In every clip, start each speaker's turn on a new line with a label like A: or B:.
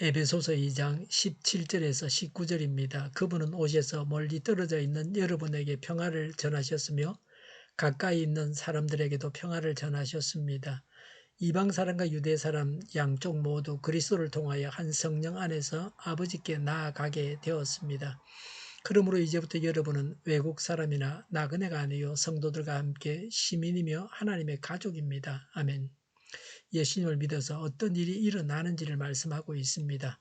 A: 에베소서 2장 17절에서 19절입니다. 그분은 오셔서 멀리 떨어져 있는 여러분에게 평화를 전하셨으며 가까이 있는 사람들에게도 평화를 전하셨습니다. 이방 사람과 유대 사람 양쪽 모두 그리스도를 통하여 한 성령 안에서 아버지께 나아가게 되었습니다. 그러므로 이제부터 여러분은 외국 사람이나 나그네가 아니요 성도들과 함께 시민이며 하나님의 가족입니다. 아멘. 예수님을 믿어서 어떤 일이 일어나는지를 말씀하고 있습니다.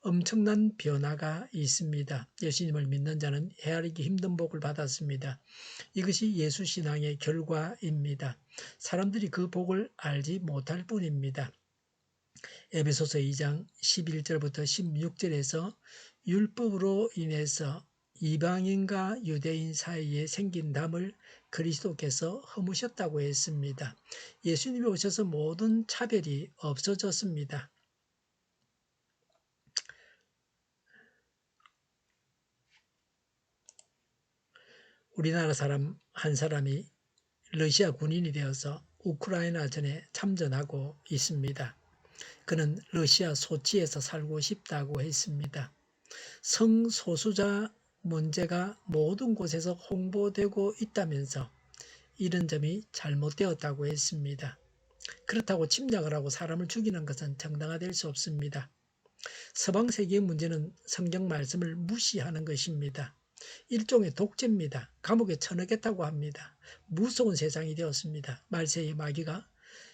A: 엄청난 변화가 있습니다. 예수님을 믿는 자는 헤아리기 힘든 복을 받았습니다. 이것이 예수 신앙의 결과입니다. 사람들이 그 복을 알지 못할 뿐입니다. 에베소서 2장 11절부터 16절에서 율법으로 인해서 이방인과 유대인 사이에 생긴 담을 그리스도께서 허무셨다고 했습니다. 예수님이 오셔서 모든 차별이 없어졌습니다. 우리나라 사람 한 사람이 러시아 군인이 되어서 우크라이나 전에 참전하고 있습니다. 그는 러시아 소치에서 살고 싶다고 했습니다. 성소수자 문제가 모든 곳에서 홍보되고 있다면서 이런 점이 잘못되었다고 했습니다. 그렇다고 침략을 하고 사람을 죽이는 것은 정당화될 수 없습니다. 서방 세계의 문제는 성경 말씀을 무시하는 것입니다. 일종의 독재입니다. 감옥에 쳐넣겠다고 합니다. 무서운 세상이 되었습니다. 말세의 마귀가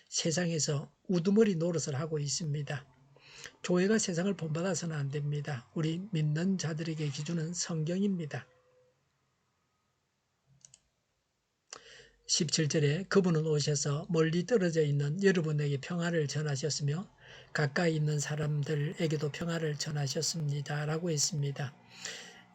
A: 세상에서 우두머리 노릇을 하고 있습니다. 교회가 세상을 본받아서는 안 됩니다. 우리 믿는 자들에게 기준은 성경입니다. 17절에 그분은 오셔서 멀리 떨어져 있는 여러분에게 평화를 전하셨으며 가까이 있는 사람들에게도 평화를 전하셨습니다. 라고 했습니다.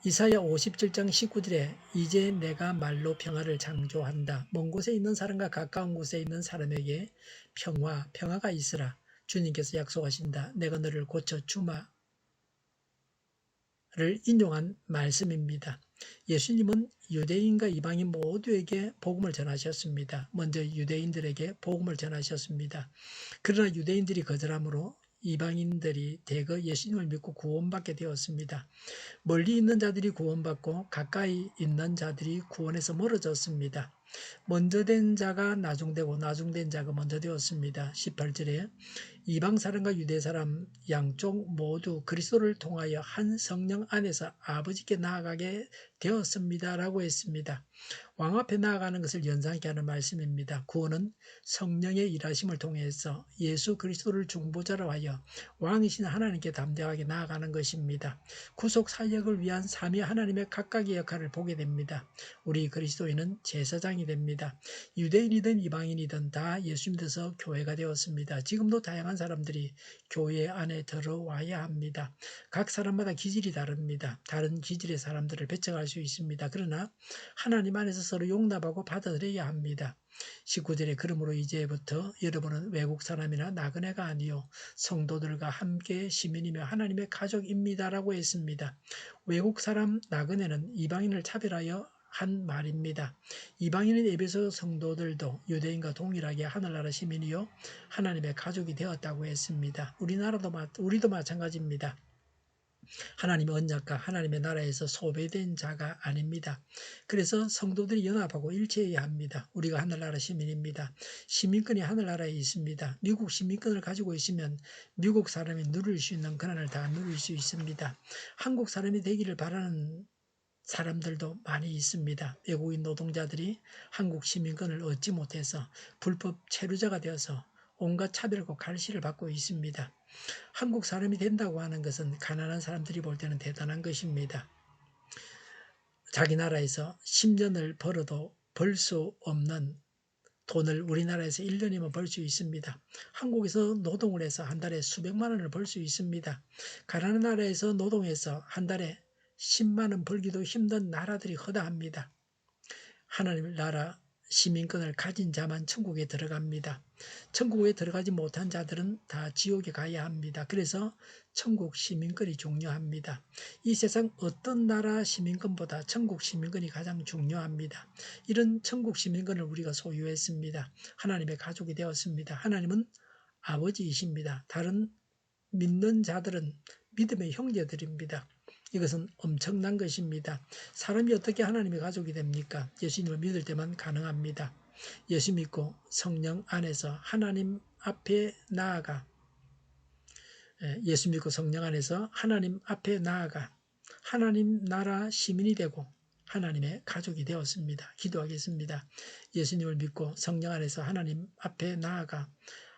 A: 이사야 57장 19절에 이제 내가 말로 평화를 창조한다. 먼 곳에 있는 사람과 가까운 곳에 있는 사람에게 평화, 평화가 있으라. 주님께서 약속하신다. 내가 너를 고쳐 주마를 인용한 말씀입니다. 예수님은 유대인과 이방인 모두에게 복음을 전하셨습니다. 먼저 유대인들에게 복음을 전하셨습니다. 그러나 유대인들이 거절함으로 이방인들이 대거 예수님을 믿고 구원받게 되었습니다. 멀리 있는 자들이 구원받고 가까이 있는 자들이 구원에서 멀어졌습니다. 먼저 된 자가 나중되고 나중된 자가 먼저 되었습니다. 18절에 이방 사람과 유대 사람 양쪽 모두 그리스도를 통하여 한 성령 안에서 아버지께 나아가게 되었습니다라고 했습니다. 왕 앞에 나아가는 것을 연상케 하는 말씀입니다. 구원은 성령의 일하심을 통해서 예수 그리스도를 중보자로 하여 왕이신 하나님께 담대하게 나아가는 것입니다. 구속 사역을 위한 삼위 하나님의 각각의 역할을 보게 됩니다. 우리 그리스도인은 제사장이 됩니다. 유대인이든 이방인이든 다 예수 믿어서 교회가 되었습니다. 지금도 다양한 사람들이 교회 안에 들어와야 합니다. 각 사람마다 기질이 다릅니다. 다른 기질의 사람들을 배척할 수 있습니다. 그러나 하나님 안에서 서로 용납하고 받아들여야 합니다. 19절에 그러므로 이제부터 여러분은 외국 사람이나 나그네가 아니요 성도들과 함께 시민이며 하나님의 가족입니다라고 했습니다. 외국 사람 나그네는 이방인을 차별하여 한 말입니다. 이방인인 에베소 성도들도 유대인과 동일하게 하늘나라 시민이요 하나님의 가족이 되었다고 했습니다. 우리나라도 우리도 마찬가지입니다. 하나님의 언약과 하나님의 나라에서 소배된 자가 아닙니다. 그래서 성도들이 연합하고 일체해야 합니다. 우리가 하늘나라 시민입니다. 시민권이 하늘나라에 있습니다. 미국 시민권을 가지고 있으면 미국 사람이 누릴 수 있는 권한을 다 누릴 수 있습니다. 한국 사람이 되기를 바라는 사람들도 많이 있습니다. 외국인 노동자들이 한국 시민권을 얻지 못해서 불법 체류자가 되어서 온갖 차별과 갈시를 받고 있습니다. 한국 사람이 된다고 하는 것은 가난한 사람들이 볼 때는 대단한 것입니다. 자기 나라에서 10년을 벌어도 벌 수 없는 돈을 우리나라에서 1년이면 벌 수 있습니다. 한국에서 노동을 해서 한 달에 수백만 원을 벌 수 있습니다. 가난한 나라에서 노동해서 한 달에 10만 원 벌기도 힘든 나라들이 허다합니다. 하나님 나라 시민권을 가진 자만 천국에 들어갑니다. 천국에 들어가지 못한 자들은 다 지옥에 가야 합니다. 그래서 천국 시민권이 중요합니다. 이 세상 어떤 나라 시민권보다 천국 시민권이 가장 중요합니다. 이런 천국 시민권을 우리가 소유했습니다. 하나님의 가족이 되었습니다. 하나님은 아버지이십니다. 다른 믿는 자들은 믿음의 형제들입니다. 이것은 엄청난 것입니다. 사람이 어떻게 하나님의 가족이 됩니까? 예수님을 믿을 때만 가능합니다. 예수 믿고 성령 안에서 하나님 앞에 나아가 예, 예수 믿고 성령 안에서 하나님 앞에 나아가 하나님 나라 시민이 되고 하나님의 가족이 되었습니다. 기도하겠습니다. 예수님을 믿고 성령 안에서 하나님 앞에 나아가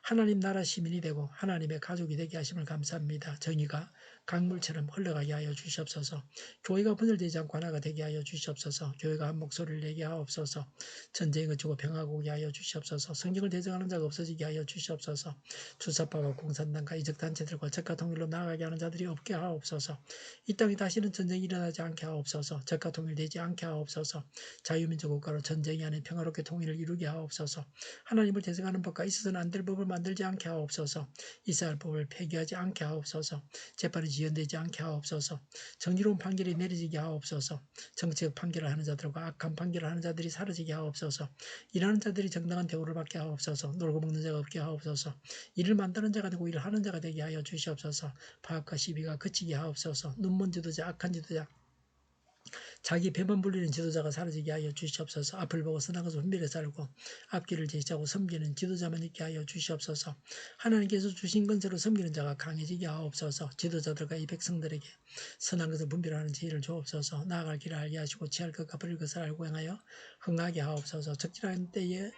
A: 하나님 나라 시민이 되고 하나님의 가족이 되게 하심을 감사합니다. 정의가 강물처럼 흘러가게 하여 주시옵소서. 교회가 분열되지 않고 하나가 되게 하여 주시옵소서. 교회가 한 목소리를 내게 하옵소서. 전쟁이 그치고 평화가 오게 하여 주시옵소서. 성경을 대적하는 자가 없어지게 하여 주시옵소서. 주사파와 공산당과 이적단체들과 적과 통일로 나아가게 하는 자들이 없게 하옵소서. 이 땅에 다시는 전쟁이 일어나지 않게 하옵소서. 적과 통일되지 않게 하옵소서. 자유민주 국가로 전쟁이 아닌 평화롭게 통일을 이루게 하옵소서. 하나님을 대적하는 법과 있어서는 안 될 법을 만들지 않게 하옵소서. 이스라엘 법을 폐기하지 않게 하옵소서. 재판이 지연되지 않게 하옵소서. 정의로운 판결이 내려지게 하옵소서. 정치적 판결을 하는 자들과 악한 판결을 하는 자들이 사라지게 하옵소서. 일하는 자들이 정당한 대우를 받게 하옵소서. 놀고 먹는 자가 없게 하옵소서. 일을 만드는 자가 되고 일을 하는 자가 되게 하여 주시옵소서. 파악과 시비가 그치게 하옵소서. 눈먼 지도자, 악한 지도자, 자기 배만 불리는 지도자가 사라지게 하여 주시옵소서. 앞을 보고 선한 것을 분별해 살고 앞길을 제시하고 섬기는 지도자만 있게 하여 주시옵소서. 하나님께서 주신 건세로 섬기는 자가 강해지게 하옵소서. 지도자들과 이 백성들에게 선한 것을 분별하는 지혜를 주옵소서. 나아갈 길을 알게 하시고 취할 것과 버릴 것을 알고 행하여 흥하게 하옵소서. 적절한 때에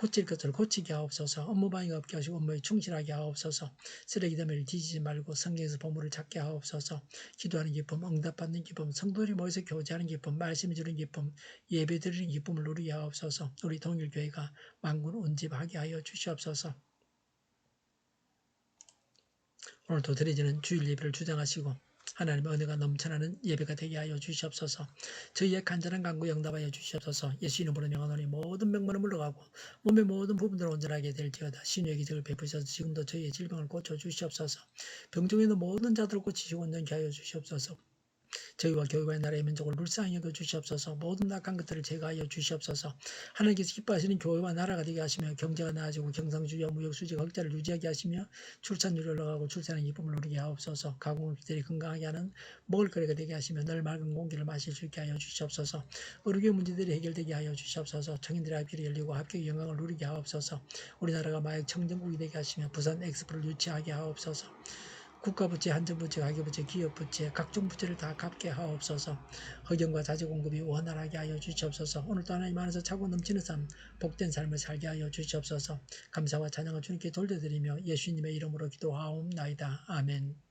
A: 고칠 것을 고치게 하옵소서. 업무방해가 없게 하시고 업무에 충실하게 하옵소서. 쓰레기 더미를 뒤지지 말고 성경에서 보물을 찾게 하옵소서. 기도하는 기쁨, 응답받는 기쁨, 성도들이 모여서 교제하는 기쁨, 말씀해 주는 기쁨, 예배 드리는 기쁨을 누리게 하옵소서. 우리 동일교회가 만군 온집하게 하여 주시옵소서. 오늘도 드려지는 주일 예배를 주장하시고 하나님의 은혜가 넘쳐나는 예배가 되게 하여 주시옵소서. 저희의 간절한 간구 영답하여 주시옵소서. 예수 이름으로 명하노니 모든 병만은 물러가고 몸의 모든 부분들을 온전하게 될지어다. 신유의 기적을 베푸셔서 지금도 저희의 질병을 고쳐 주시옵소서. 병 중에 있는 모든 자들을 고치시고 온전케 하여 주시옵소서. 저희와 교회와 나라의 민족을 불쌍히 여겨 주시옵소서. 모든 낙한 것들을 제거하여 주시옵소서. 하나님께서 기뻐하시는 교회와 나라가 되게 하시며 경제가 나아지고 경상주의와 무역수지가 흑자를 유지하게 하시며 출산율이 올라가고 출산의 기쁨을 누리게 하옵소서. 가공업들이 건강하게 하는 먹을거리가 되게 하시며 늘 맑은 공기를 마실 수 있게 하여 주시옵소서. 의료계 문제들이 해결되게 하여 주시옵소서. 청인들의 앞길이 열리고 합격의 영광을 누리게 하옵소서. 우리나라가 마약 청정국이 되게 하시며 부산 엑스포를 유치하게 하옵소서 국가부채, 한정부채, 가계부채, 기업부채, 각종 부채를 다 갚게 하옵소서. 허경과 자재 공급이 원활하게 하여 주시옵소서. 오늘도 하나님 안에서 차고 넘치는 삶, 복된 삶을 살게 하여 주시옵소서. 감사와 찬양을 주님께 돌려드리며 예수님의 이름으로 기도하옵나이다. 아멘.